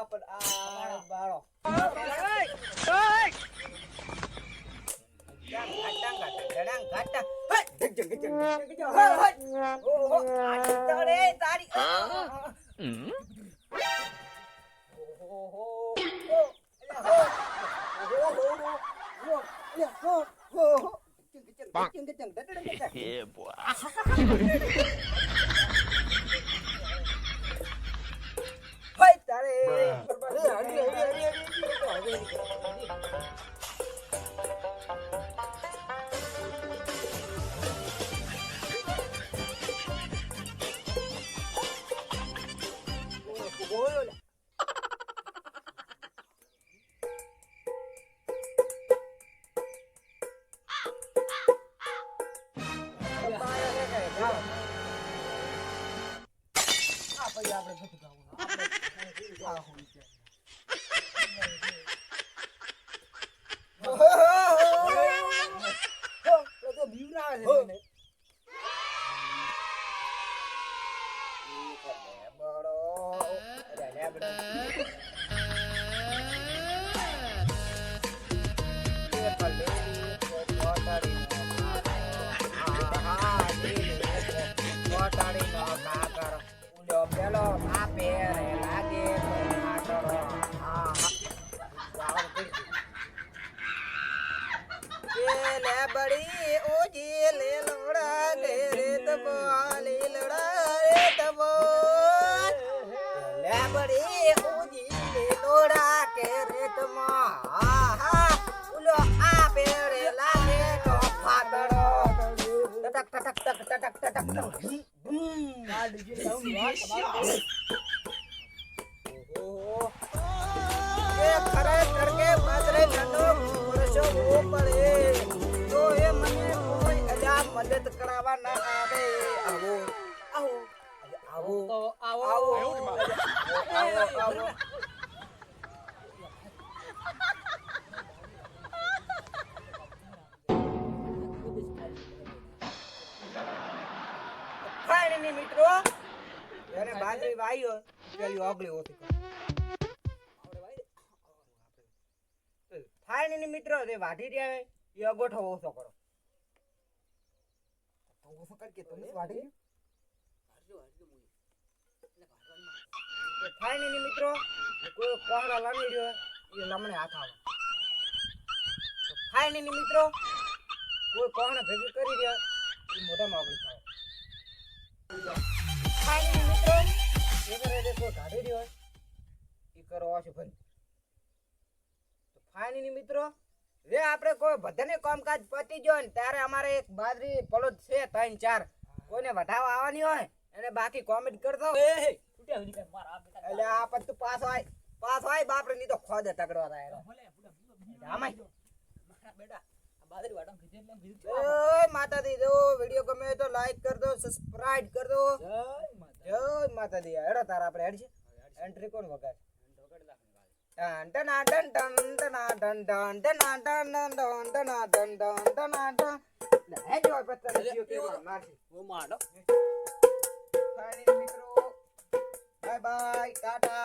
આ પણ આ બાળો ડડાંગ ઘાટા પછી આપણે બધું ગાવું. આપણે એ લેબડી ઓજી લે લોડા લે રે તબો લે લોડા રે તબો લેબડી ઓજી લે લોડા કે રે તમો. આહા ઉલો આ પેરે લાગે તો ફાટડો ટટક ટટક ટક ટટક ટટક ટક બૂમ આ ડીજે સાઉન્ડ વાત મદદ કરાવવા ના આવે. આવો. આવો. આવો. આવો. આવો. આવો. આવો. મિત્રો. એને બાજરી વાયો. પેલી ઓગળી ઓછી ફાઇનલી મિત્રો જે વાઢી રહ્યા એ અગોઠો ઓછો કરો. ઓછો કર કે તમે વાઢી ફાઇનલી મિત્રો કોઈ કોહડા લાવી રહ્યો એ લમણે હાથ આવે ફાઇનલી મિત્રો કોઈ કોહણા ભેગી કરી રહ્યો એ મોઢામાં ઓગળી થાય ફાઇનલી મિત્રો એ કરે કોઈ કાઢી રહ્યો એ કરો છે ભાઈ ફાઇનલી મિત્રો જે આપણે કોઈ બધાને કામકાજ પતી ગયો ને ત્યારે અમારે એક બાજરી પલોદ છે ત્રણ ચાર. કોઈને વઢાવા આવવાની હોય એને બાકી કોમેન્ટ કરતો એટલે આ પણ તું પાસ હોય પાસ હોય બાપરે ની તો ખોદ તકડવા થાય આમાય જય માતાજી જો વીડિયો ગમે તો લાઈક કર દો સબસ્ક્રાઇબ કર દો. જય માતાજી. હેડો તાર આપણે હેડ છે. એન્ટ્રી કોણ વગાડ? అంటే నాటంట అంటే నాటంట అంటే నాటంట అంటే నాటంట అంటే నాట బాయ్ బాయ్ టాటా